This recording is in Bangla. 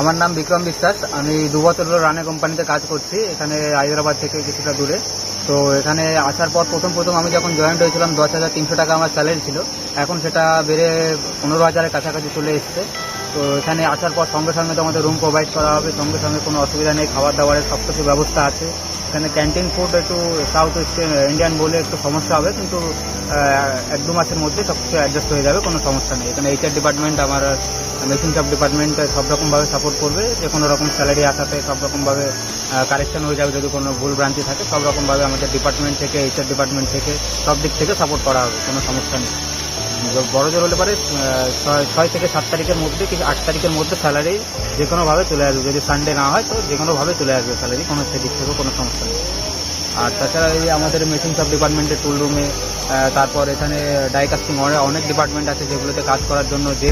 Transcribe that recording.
আমার নাম বিক্রম বিশ্বাস। আমি দু বছর রানে কোম্পানিতে কাজ করছি, এখানে হায়দ্রাবাদ থেকে কিছুটা দূরে। তো এখানে আসার পর প্রথম প্রথম আমি যখন জয়েন্ট হয়েছিলাম, দশ হাজার তিনশো টাকা আমার স্যালারি ছিল। এখন সেটা বেড়ে পনেরো হাজারের কাছাকাছি চলে এসছে। তো এখানে আসার পর সঙ্গে সঙ্গে তো আমাদের রুম প্রোভাইড করা হবে। সঙ্গে সঙ্গে কোনো অসুবিধা নেই, খাবার দাবারের সব কিছু ব্যবস্থা আছে। এখানে ক্যান্টিন ফুড একটু সাউথ ইন্ডিয়ান বলে একটু সমস্যা হবে, কিন্তু এক দু মাসের মধ্যে সব কিছু অ্যাডজাস্ট হয়ে যাবে, কোনো সমস্যা নেই। এখানে এইচআর ডিপার্টমেন্ট আমার মেশিন শপ ডিপার্টমেন্ট সব রকমভাবে সাপোর্ট করবে। যে কোনো রকম স্যালারি আসাতে সব রকমভাবে কারেকশন হয়ে যাবে যদি কোনো ভুল ব্রাঞ্চে থাকে, সব রকমভাবে আমাদের ডিপার্টমেন্ট থেকে এইচআর ডিপার্টমেন্ট থেকে, সব দিক থেকে সাপোর্ট করা হবে, কোনো সমস্যা নেই। বড় জোর হলে পারে ছয় থেকে সাত তারিখের মধ্যে কি আট তারিখের মধ্যে স্যালারি যে কোনোভাবে চলে আসবে। যদি সানডে না হয়, তো যে কোনোভাবে চলে আসবে স্যালারি কোনো সেদিক থেকে কোনো সমস্যা নেই। আর তাছাড়া এই আমাদের মেশিন সব ডিপার্টমেন্টের টুল রুমে তারপর এখানে ডাইকাস্টিং অনেক ডিপার্টমেন্ট আছে যেগুলোতে কাজ করার জন্য যে